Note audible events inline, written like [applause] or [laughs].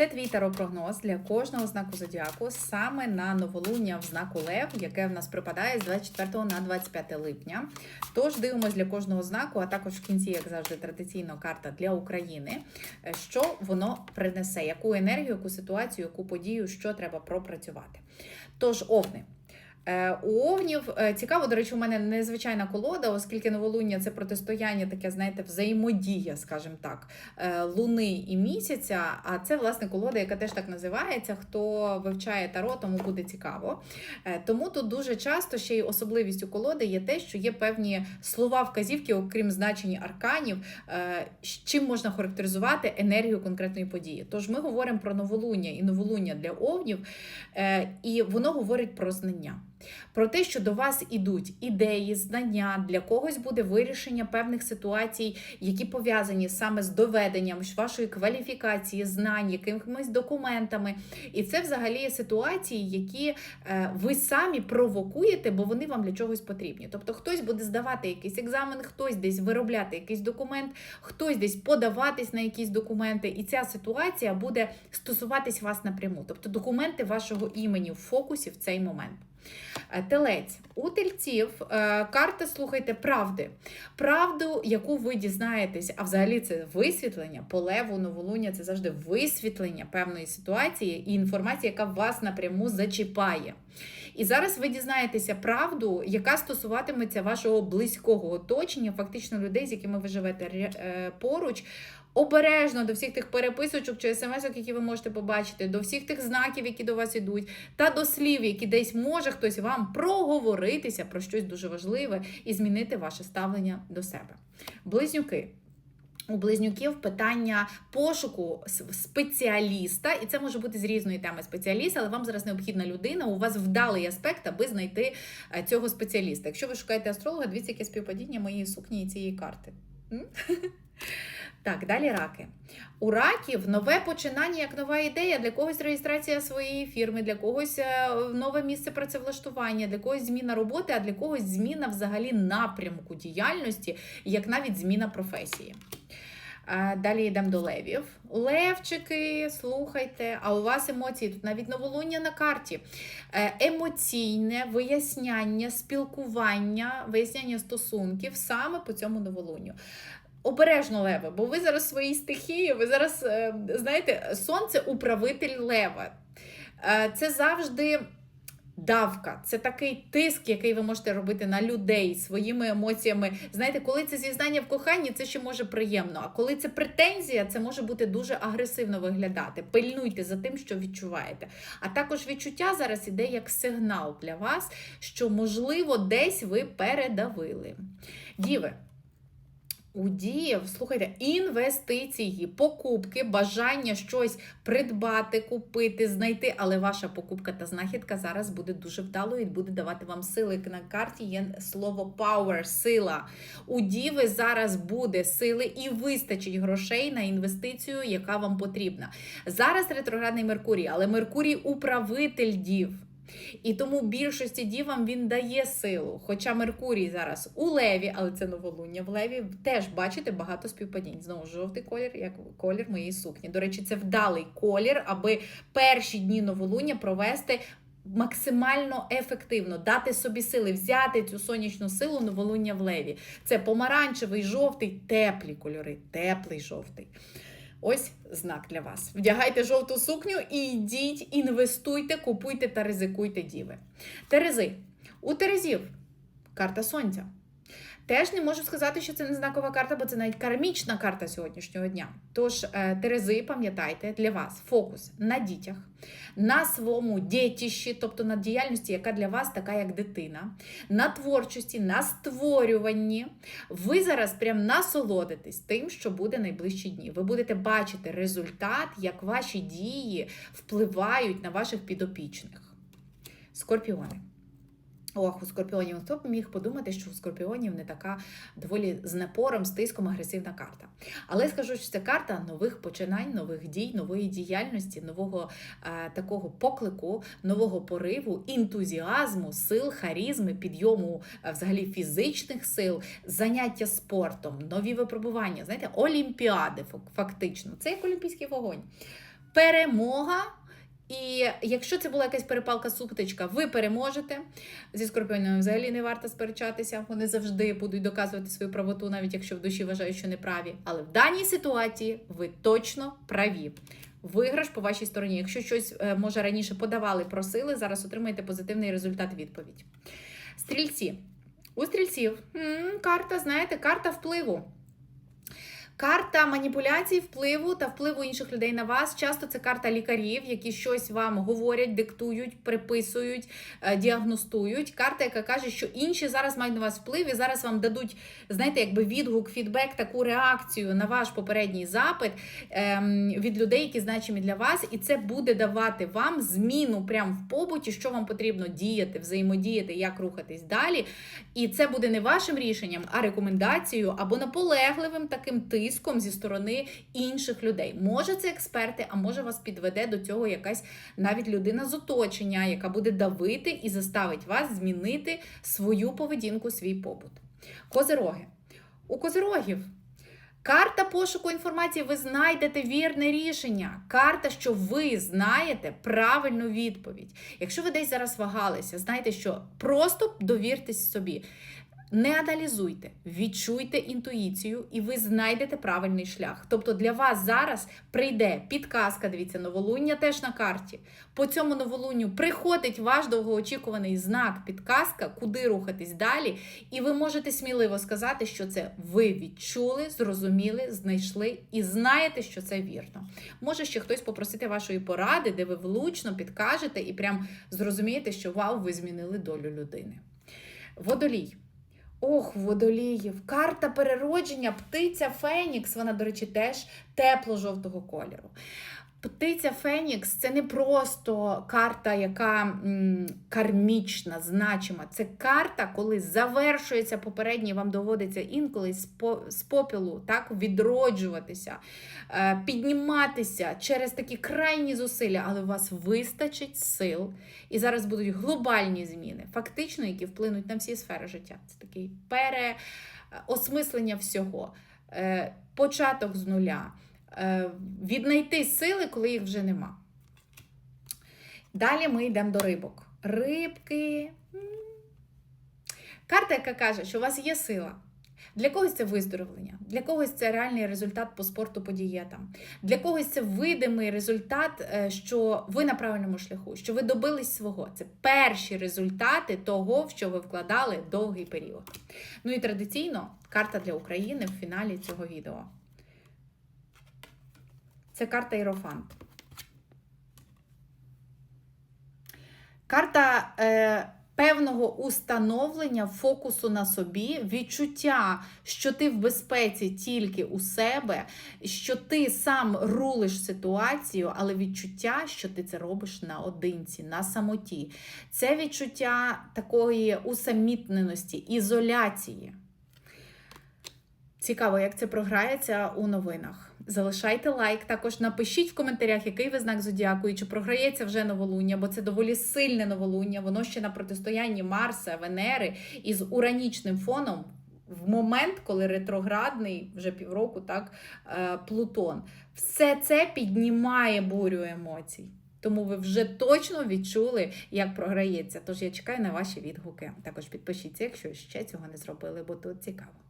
Це твій таропрогноз для кожного знаку зодіаку саме на новолуння в знаку Лев, яке в нас припадає з 24 на 25 липня. Тож дивимось для кожного знаку, а також в кінці, як завжди, традиційно карта для України. е, Що воно принесе, яку енергію, яку ситуацію, яку подію, що треба пропрацювати. Тож, овни. Е, У Овнів е, цікаво, до речі, у мене незвичайна колода, оскільки новолуння це протистояння, таке, знаєте, взаємодія, скажімо так, е, луни і місяця. А це власне колода, яка теж так називається. Хто вивчає таро, тому буде цікаво. Тому тут дуже часто ще й особливістю колоди є те, що є певні слова вказівки, окрім значень арканів, чим можна характеризувати енергію конкретної події. Тож ми говоримо про новолуння і новолуння для овнів, і воно говорить про знання. Про те, що до вас ідуть ідеї, знання, для когось буде вирішення певних ситуацій, які пов'язані саме з доведенням вашої кваліфікації, знань, якимись документами. І це взагалі ситуації, які е, ви самі провокуєте, бо вони вам для чогось потрібні. Тобто хтось буде здавати якийсь екзамен, хтось десь виробляти якийсь документ, хтось десь подаватись на якісь документи, і ця ситуація буде стосуватись вас напряму. Тобто документи вашого імені в фокусі в цей момент. Е, Телець у тельців е, карта, слухайте, правди. Правду, яку ви дізнаєтесь, а взагалі це висвітлення, по леву, новолуння це завжди висвітлення певної ситуації і інформація, яка вас напряму зачіпає. І зараз ви дізнаєтеся правду, яка стосуватиметься вашого близького оточення, фактично людей, з якими ви живете е, поруч. Обережно до всіх тих переписочок чи смс, які ви можете побачити, до всіх тих знаків, які до вас ідуть, та до слів, які десь може хтось вам проговоритися про щось дуже важливе і змінити ваше ставлення до себе. Близнюки. У близнюків питання пошуку спеціаліста, і це може бути з різної теми спеціаліста, але вам зараз необхідна людина. У вас вдалий аспект, аби знайти е, цього спеціаліста. Якщо ви шукаєте астролога, дивіться, яке співпадіння моєї сукні і цієї карти. [laughs] Так, далі раки. У раків нове починання як нова ідея, для когось реєстрація своєї фірми, для когось е, нове місце працевлаштування, для когось зміна роботи, а для когось зміна взагалі напрямку діяльності, як навіть зміна професії. Далі йдемо до левів. Левчики, слухайте, а у вас емоції тут навіть новолуння на карті. Е, Емоційне виясняння, спілкування, виясняння стосунків саме по цьому новолунню. Обережно лева, бо ви зараз своїй стихії, ви зараз, е, знаєте, сонце управитель лева. Е, Це завжди давка, це такий тиск, який ви можете робити на людей своїми емоціями. Знаєте, коли це зізнання в коханні, це ще може приємно. А коли це претензія, це може бути дуже агресивно виглядати. Пильнуйте за тим, що відчуваєте. А також відчуття зараз іде як сигнал для вас, що, можливо, десь ви передавили. Діви. У діїв, слухайте, інвестиції, покупки, бажання щось придбати, купити, знайти, але ваша покупка та знахідка зараз буде дуже вдалою і буде давати вам сили. На карті є слово power, сила. У діви зараз буде сили і вистачить грошей на інвестицію, яка вам потрібна. Зараз ретроградний Меркурій, але Меркурій управитель дів. І тому більшості дівам він дає силу. Хоча Меркурій зараз у леві, але це новолуння в леві, теж бачите багато співпадінь. Знову жовтий колір, як колір моєї сукні. До речі, це вдалий колір, аби перші дні новолуння провести. Максимально ефективно дати собі сили, взяти цю сонячну силу новолуння в леві. Це помаранчевий, жовтий, теплі кольори, теплий жовтий. Ось знак для вас. Вдягайте жовту сукню і йдіть, інвестуйте, купуйте та ризикуйте діви. Терези. У Терезів карта сонця. Теж не можу сказати, що це не знакова карта, бо це навіть кармічна карта сьогоднішнього дня. Тож, е, Терези, пам'ятайте, для вас фокус на дітях, на своєму дітищі, тобто на діяльності, яка для вас така, як дитина, на творчості, на створюванні. Ви зараз прям насолодитесь тим, що буде найближчі дні. Ви будете бачити результат, як ваші дії впливають на ваших підопічних. Скорпіони. Ох, у скорпіонів хто б міг подумати, що у скорпіонів не така доволі з напором, з тиском агресивна карта. Але скажу, що це карта нових починань, нових дій, нової діяльності, нового е, такого поклику, нового пориву, ентузіазму, сил, харізми, підйому е, взагалі фізичних сил, заняття спортом, нові випробування, знаєте, олімпіади, фактично. Це як олімпійський вогонь. перемога. І якщо це була якась перепалка сутичка, ви переможете. Зі скорпіонами взагалі не варто сперечатися. Вони завжди будуть доказувати свою правоту, навіть якщо в душі вважають, що не праві. Але в даній ситуації ви точно праві. Виграш по вашій стороні. Якщо щось е, може раніше подавали, просили, зараз отримаєте позитивний результат відповідь. Стрільці. У стрільців карта, знаєте, карта впливу. Карта маніпуляцій, впливу та впливу інших людей на вас. Часто це карта лікарів, які щось вам говорять, диктують, приписують, е, діагностують. Карта, яка каже, що інші зараз мають на вас вплив і зараз вам дадуть, знаєте, якби відгук, фідбек, таку реакцію на ваш попередній запит ем, від людей, які значимі для вас, і це буде давати вам зміну прямо в побуті, що вам потрібно діяти, взаємодіяти, як рухатись далі. І це буде не вашим рішенням, а рекомендацією або наполегливим таким тиском зі сторони інших людей. Може, це експерти, а може вас підведе до цього якась навіть людина з оточення, яка буде давити і заставить вас змінити свою поведінку, свій побут. Козироги. У козирогів. Карта пошуку інформації, ви знайдете вірне рішення. Карта, що ви знаєте правильну відповідь. Якщо ви десь зараз вагалися, знайте, що просто довіртесь собі. Не аналізуйте, відчуйте інтуїцію, і ви знайдете правильний шлях. Тобто для вас зараз прийде підказка, дивіться, новолуння теж на карті. По цьому новолунню приходить ваш довгоочікуваний знак, підказка, куди рухатись далі. І ви можете сміливо сказати, що це ви відчули, зрозуміли, знайшли і знаєте, що це вірно. Може ще хтось попросити вашої поради, де ви влучно підкажете і прям зрозумієте, що вау, ви змінили долю людини. Водолій. Ох, водоліїв, карта переродження, птиця Фенікс, вона, до речі, теж тепло-жовтого кольору. Птиця Фенікс це не просто карта, яка м, кармічна, значима. Це карта, коли завершується попередній, вам доводиться інколи з, попілу так, відроджуватися, е, підніматися через такі крайні зусилля, але у вас вистачить сил. І зараз будуть глобальні зміни, фактично, які вплинуть на всі сфери життя. Це такий переосмислення всього, е, початок з нуля. Е, віднайти сили, коли їх вже нема. Далі ми йдемо до рибок. Рибки. Карта, яка каже, що у вас є сила. Для когось це виздоровлення, для когось це реальний результат по спорту, по дієтам. Для когось це видимий результат, е, що ви на правильному шляху, що ви добились свого. Це перші результати того, в що ви вкладали довгий період. Ну і традиційно карта для України в фіналі цього відео. Це карта Іерофант. Карта е, певного установлення фокусу на собі, відчуття, що ти в безпеці тільки у себе, що ти сам рулиш ситуацію, але відчуття, що ти це робиш наодинці, на самоті. Це відчуття такої усамітненості, ізоляції. Цікаво, як це програється у новинах. Залишайте лайк. Також напишіть в коментарях, який ви знак зодіаку і чи програється вже новолуння, бо це доволі сильне новолуння. Воно ще на протистоянні Марса, Венери із уранічним фоном. В момент, коли ретроградний, вже півроку, так, е, Плутон, все це піднімає бурю емоцій. Тому ви вже точно відчули, як програється. Тож я чекаю на ваші відгуки. Також підпишіться, якщо ще цього не зробили, бо тут цікаво.